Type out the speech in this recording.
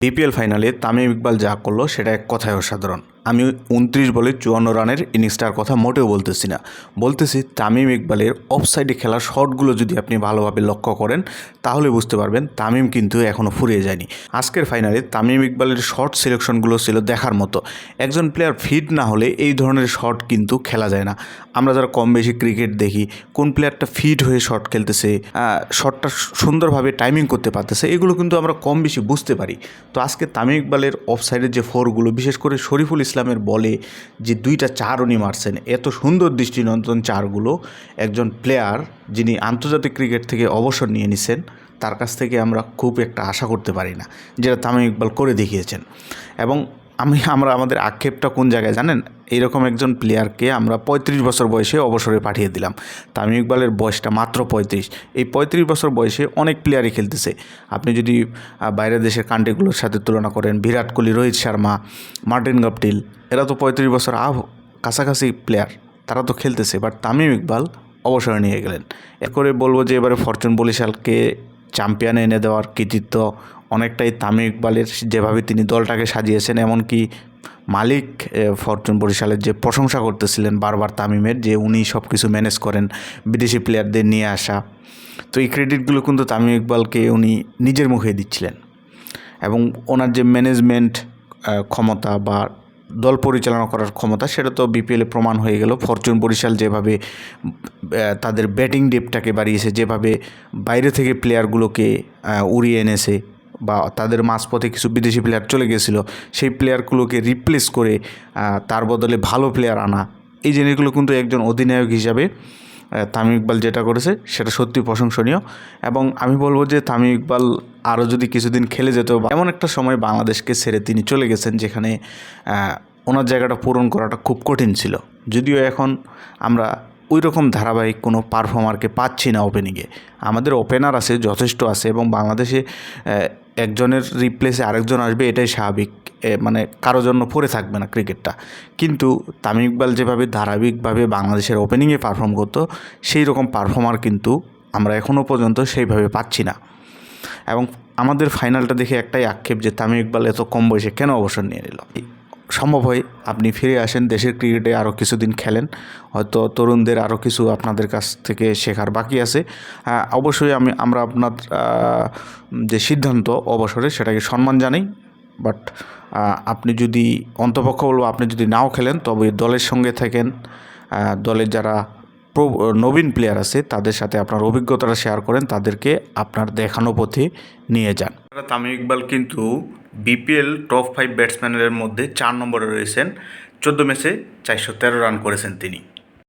BPL ফাইনালে তামিম ইকবাল যা করল সেটা এক কথায় অসাধারণ। আমি উনত্রিশ বলে চুয়ান্ন রানের ইনিংসটার কথা মোটেও বলতেছি না। বলতেছি তামিম ইকবালের অফ সাইডে খেলার শটগুলো যদি আপনি ভালোভাবে লক্ষ্য করেন, তাহলে বুঝতে পারবেন তামিম কিন্তু এখনও ফুরিয়ে যায়নি। আজকের ফাইনালে তামিম ইকবালের শর্ট সিলেকশনগুলো ছিল দেখার মতো। একজন প্লেয়ার ফিট না হলে এই ধরনের শট কিন্তু খেলা যায় না। আমরা যারা কম বেশি ক্রিকেট দেখি, কোন প্লেয়ারটা ফিট হয়ে শট খেলতেছে শটটা সুন্দরভাবে টাইমিং করতে পারতেছে, এগুলো কিন্তু আমরা কম বেশি বুঝতে পারি। তো আজকে তামিম ইকবালের অফ সাইডের যে ফোরগুলো বিশেষ করে শরীফুল ইসলামের বলে যে দুইটা চার উনি মারছেন। এত সুন্দর দৃষ্টি দৃষ্টিনন্দন চারগুলো একজন প্লেয়ার যিনি আন্তর্জাতিক ক্রিকেট থেকে অবসর নিয়ে নিছেন, তার কাছ থেকে আমরা খুব একটা আশা করতে পারি না, যেটা তামিম ইকবাল করে দেখিয়েছেন। এবং আমি, আমরা আমাদের আক্ষেপটা কোন জায়গায় জানেন? এইরকম একজন প্লেয়ারকে আমরা পঁয়ত্রিশ বছর বয়সে অবসরে পাঠিয়ে দিলাম। তামিম ইকবালের বয়সটা মাত্র পঁয়ত্রিশ। এই পঁয়ত্রিশ বছর বয়সে অনেক প্লেয়ারই খেলতেছে। আপনি যদি বাইরের দেশের কান্ট্রিগুলোর সাথে তুলনা করেন, বিরাট কোহলি, রোহিত শর্মা, মার্টিন গাপটিল, এরা তো পঁয়ত্রিশ বছর আহ, কাছাকাছি প্লেয়ার তারা তো খেলতেছে বাট তামিম ইকবাল অবসরে নিয়ে গেলেন। এর করে বলব যে এবারে ফরচুন বরিশালকে চ্যাম্পিয়ন এনে দেওয়ার কৃতিত্ব অনেকটাই তামিম ইকবালের যেভাবে তিনি দলটাকে সাজিয়েছেন, এমনকি মালিক ফরচুন বরিশালের যে প্রশংসা করতেছিলেন বারবার তামিমের, যে উনি সব কিছু ম্যানেজ করেন বিদেশি প্লেয়ারদের নিয়ে আসা। তো এই ক্রেডিটগুলো কিন্তু তামিম ইকবালকে উনি নিজের মুখে দিচ্ছিলেন। এবং ওনার যে ম্যানেজমেন্ট ক্ষমতা বা দল পরিচালনা করার ক্ষমতা, সেটা তো বিপিএলে প্রমাণ হয়ে গেল। ফরচুন বরিশাল যেভাবে তাদের ব্যাটিং ডেপটাকে বাড়িয়েছে, যেভাবে বাইরে থেকে প্লেয়ারগুলোকে উড়িয়ে এনেছে বা তাদের মাঝপথে কিছু বিদেশি প্লেয়ার চলে গেছিল, সেই প্লেয়ারগুলোকে রিপ্লেস করে তার বদলে ভালো প্লেয়ার আনা। এই জিনিসগুলো কিন্তু একজন অধিনায়ক হিসাবে তামিম ইকবাল যেটা করেছে, সেটা সত্যি প্রশংসনীয়। এবং আমি বলব যে তামিম ইকবাল আরও যদি কিছুদিন খেলে যেত এমন একটা সময় বাংলাদেশকে ছেড়ে তিনি চলে গেছেন, যেখানে ওনার জায়গাটা পূরণ করাটা খুব কঠিন ছিল। যদিও এখন আমরা ওই রকম ধারাবাহিক কোনো পারফর্মারকে পাচ্ছি না ওপেনিংয়ে আমাদের ওপেনার আছে, যথেষ্ট আছে এবং বাংলাদেশে একজনের রিপ্লেসে আরেকজন আসবে এটাই স্বাভাবিক। মানে কারোর জন্য পড়ে থাকবে না ক্রিকেটটা। কিন্তু তামিম ইকবাল যেভাবে ধারাবাহিকভাবে বাংলাদেশের ওপেনিংয়ে পারফর্ম করতো সেই রকম পারফর্মার কিন্তু আমরা এখনও পর্যন্ত সেইভাবে পাচ্ছি না। এবং আমাদের ফাইনালটা দেখে একটাই আক্ষেপ যে তামিম ইকবাল এত কম বয়সে কেন অবসর নিয়ে নিল? সম্ভব হয় আপনি ফিরে আসেন, দেশের ক্রিকেটে আরও কিছুদিন খেলেন। হয়তো তরুণদের আরও কিছু আপনাদের কাছ থেকে শেখার বাকি আছে। অবশ্যই আমি, আমরা আপনার যে সিদ্ধান্ত অবসরে সেটাকে সম্মান জানাই। বাট আপনি যদি অন্তপক্ষ বলব, আপনি যদি নাও খেলেন, তবে দলের সঙ্গে থাকেন। দলের যারা নবীন প্লেয়ার আছে, তাদের সাথে আপনার অভিজ্ঞতাটা শেয়ার করেন, তাদেরকে আপনার দেখানো পথে নিয়ে যান। তামিম ইকবাল কিন্তু বিপিএল টপ ফাইভ ব্যাটসম্যানের মধ্যে চার নম্বরে রয়েছেন। চোদ্দ ম্যাচে চারশো তেরো রান করেছেন তিনি।